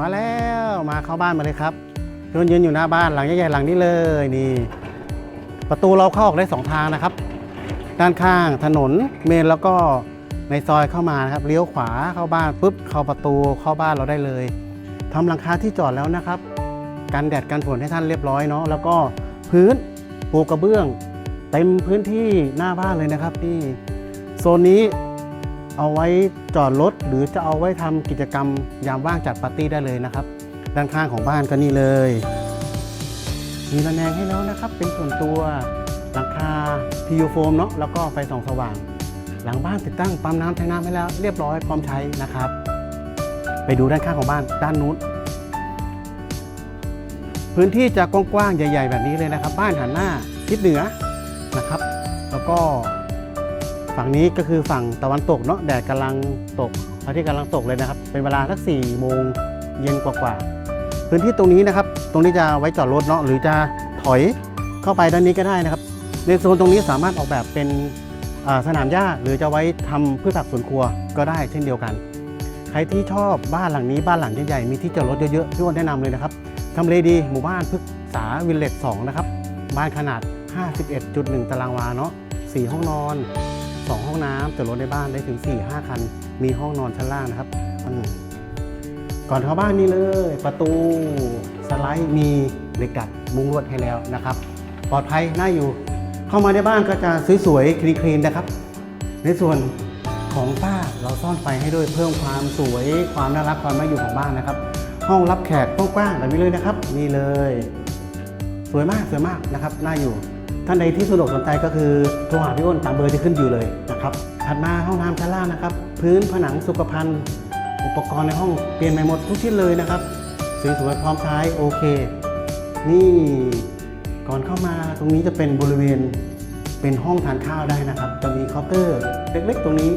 มาแล้วมาเข้าบ้านมาเลยครับยืนยืนอยู่หน้าบ้านหลังใหญ่ๆหลังนี้เลยนี่ ประตูเราเข้าออกได้สองทางนะครับ ด้านข้างถนนเมนแล้วก็ในซอยเข้ามานะครับเลี้ยวขวาเข้าบ้านปุ๊บเข้าประตูเข้าบ้านเราได้เลยทำหลังคาที่จอดแล้วนะครับกันแดดกันฝนให้ท่านเรียบร้อยเนาะแล้วก็พื้นปูกระเบื้อง เต็มพื้นที่หน้าบ้านเลยนะครับนี่โซนนี้ เอาไว้จอดรถหรือจะเอาไว้ทำกิจกรรมยามว่างจัดปาร์ตี้ได้เลยนะครับ ด้านข้างของบ้านก็นี่เลย มีระแนงให้แล้วนะครับ เป็นส่วนตัวหลังคา PU โฟมเนาะแล้วก็ไฟส่องสว่าง หลังบ้านติดตั้งปั๊มน้ำแทงน้ำให้แล้วเรียบร้อยพร้อมใช้นะครับ ไปดูด้านข้างของบ้านด้านนู้นพื้นที่จะกว้างๆใหญ่ ๆ แบบนี้เลยนะครับ บ้านหันหน้าทิศเหนือนะครับ แล้วก็ ฝั่งนี้ก็คือฝั่งตะวันตกเนาะแดดกำลังตกพระอาทิตย์กำลังตกเลยนะครับ เป็นเวลาสักสี่โมงเย็นกว่าๆพื้นที่ตรงนี้นะครับ ตรงนี้จะไว้จอดรถเนาะหรือจะถอยเข้าไปด้านนี้ก็ได้นะครับ ในโซนตรงนี้สามารถออกแบบเป็นสนามหญ้าหรือจะไว้ทำพืชผักสวนครัวก็ได้เช่นเดียวกัน ใครที่ชอบบ้านหลังนี้บ้านหลังใหญ่ๆมีที่จอดรถเยอะๆพี่อ้วนแนะนำเลยนะครับทำเลดีหมู่บ้านพฤกษาวิลเลจ2นะครับบ้านขนาด 51.1 ตารางวาเนาะ4ห้องนอน 2 ห้องน้ำจอดรถในบ้านได้ถึง 4-5 คัน มีห้องนอนชั้นล่างนะครับก่อนเข้าบ้านนี่เลย ประตูสไลด์มีเหล็กกัดมุ้งลวดให้แล้วนะครับ ปลอดภัยน่าอยู่ เข้ามาในบ้านก็จะสวยๆคลีนๆนะครับ ในส่วนของฝ้าเราซ่อนไฟให้ด้วยเพิ่มความสวยความน่ารักความน่าอยู่ของบ้านนะครับ ห้องรับแขกกว้างๆแบบนี้เลยนะครับ นี่เลย สวยมากสวยมากนะครับน่าอยู่ ท่านใดที่สะดวกสนใจก็คือโทรหาพี่อ้นตามเบอร์ที่ขึ้นอยู่เลยนะครับถัดมาห้องน้ำชั้นล่างนะครับ พื้นผนังสุขภัณฑ์อุปกรณ์ในห้องเปลี่ยนใหม่หมดทุกชิ้นเลยนะครับสวยๆพร้อมใช้โอเค นี่ก่อนเข้ามาตรงนี้จะเป็นบริเวณเป็นห้องทานข้าวได้นะครับ จะมีเคาน์เตอร์เล็กๆตรงนี้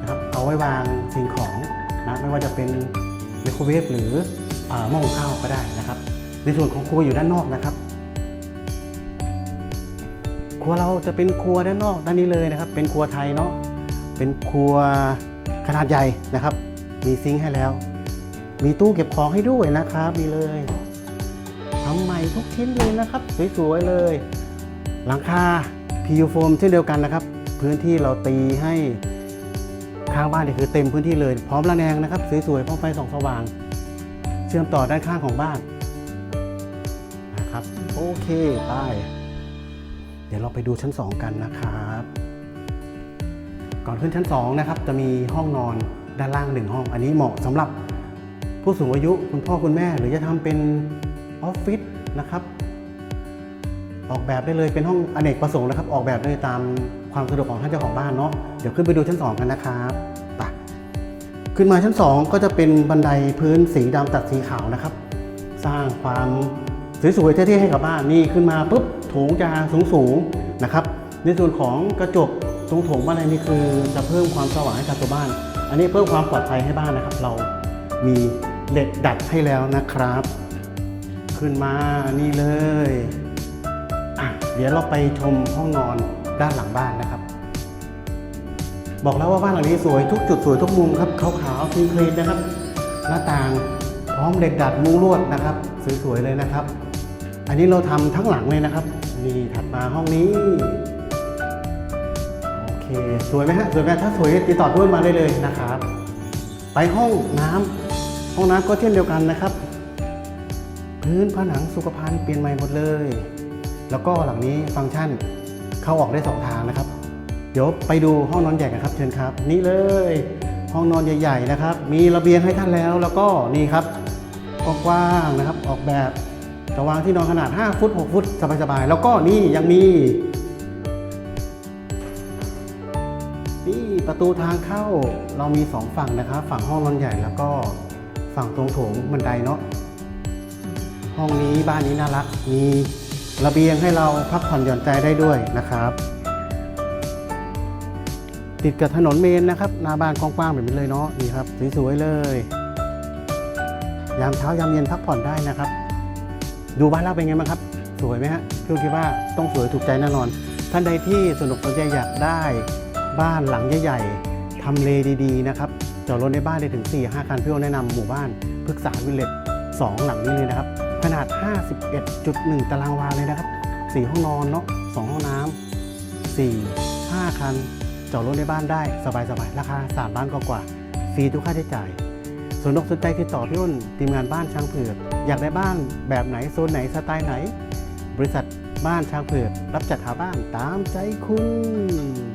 นะครับเอาไว้วางสิ่งของนะไม่ว่าจะเป็นไมโครเวฟหรือหม้อหุงข้าวก็ได้นะครับ ในส่วนของครัวอยู่ด้านนอกนะครับ ครัวเราจะเป็นครัวด้านนอกด้านนี้เลยนะครับ เป็นครัวไทยเนาะเป็นครัวขนาดใหญ่นะครับ มีซิงค์ให้แล้ว มีตู้เก็บของให้ด้วยนะครับมีเลยทำใหม่ทุกชิ้นเลยนะครับสวยๆเลย หลังคา PU โฟมเช่นเดียวกันนะครับ พื้นที่เราตีให้ข้างบ้านนี่คือเต็มพื้นที่เลย พร้อมระแนงนะครับสวยๆพร้อมไฟส่องสว่าง เชื่อมต่อด้านข้างของบ้านนะครับ โอเคไป ดี๋ยวเราไปดูชั้น 2 กันนะครับ ก่อนขึ้นชั้น2นะครับจะมีห้องนอนด้านล่างหนึ่งห้อง อันนี้เหมาะสำหรับผู้สูงอายุคุณพ่อคุณแม่ หรือจะทำเป็นออฟฟิศนะครับออกแบบได้เลยเป็นห้องอเนกประสงค์นะครับ ออกแบบได้ตามความสะดวกของท่านเจ้าของบ้านเนาะเดี๋ยวขึ้นไปดูชั้น 2 กันนะครับไปขึ้นมาชั้น 2 ก็จะเป็นบันไดพื้นสีดำตัดสีขาวนะครับ สร้างความ สวยๆเท่ๆให้กับบ้านนี่ขึ้นมาปุ๊บโถงจะสูงๆนะครับ ในส่วนของกระจกตรงโถงบ้านนนี่คือจะเพิ่มความสว่างให้กับตัวบ้าน อันนี้เพิ่มความปลอดภัยให้บ้านนะครับ เรามีเหล็กดัดให้แล้วนะครับ ขึ้นมานี่เลยอะเดี๋ยวเราไปชมห้องนอนด้านหลังบ้านนะครับ บอกแล้วว่าบ้านหลังนี้สวยทุกจุดสวยทุกมุมครับขาวๆคลีนๆนะครับ หน้าต่างพร้อมเหล็กดัดมุ้งลวดนะครับ สวยๆเลยนะครับ อันนี้เราทำทั้งหลังเลยนะครับ นี่ถัดมาห้องนี้ โอเค สวยไหมฮะ สวยไหมถ้าสวยติดต่อด้วยมาได้เลยนะครับ ไปห้องน้ำห้องน้ำก็เช่นเดียวกันนะครับ พื้นผนังสุขภัณฑ์เปลี่ยนใหม่หมดเลย แล้วก็หลังนี้ฟังก์ชันเข้าออกได้สองทางนะครับ เดี๋ยวไปดูห้องนอนใหญ่กันครับ เชิญครับ นี่เลย ห้องนอนใหญ่ ๆ นะครับ มีระเบียงให้ท่านแล้ว แล้วก็นี่ครับกว้างๆนะครับ ออกแบบ จะวางที่นอนขนาด 5 ฟุต 6 ฟุต สบายๆ แล้วก็นี่ยังมี นี่ประตูทางเข้าเรามี 2 ฝั่งนะครับ ฝั่งห้องนอนใหญ่แล้วก็ฝั่งตรงโถงบันไดเนาะห้องนี้บ้านนี้น่ารัก มีระเบียงให้เราพักผ่อนหย่อนใจได้ด้วยนะครับ ติดกับถนนเมนนะครับ หน้าบ้านกว้างๆแบบนี้เลยเนาะนี่ครับสวยๆเลย ยามเช้ายามเย็นพักผ่อนได้นะครับ ดูบ้านเราเป็นไงบ้างครับ สวยไหมฮะพี่คิดว่าต้องสวยถูกใจแน่นอน ท่านใดที่สนุกสนใจอยากได้บ้านหลังใหญ่ๆทำเลดีๆนะครับจอดรถในบ้านได้ถึง 4-5 คันพี่โอแนะนำหมู่บ้านพฤกษาวิลเลจ2หลังนี้เลยนะครับ ขนาด 51.1 ตารางวาเลยนะครับ 4 ห้องนอนเนาะ2ห้องน้ำ4 5 คันจอดรถในบ้านได้สบายๆ ราคา 3 ล้านกว่าๆฟรีทุกค่าใช้จ่าย สนอกสนใจติดต่อพี่อ้นทีมงานบ้านช้างเผือก อยากได้บ้านแบบไหนโซนไหนสไตล์ไหน บริษัทบ้านช้างเผือกรับจัดหาบ้านตามใจคุณ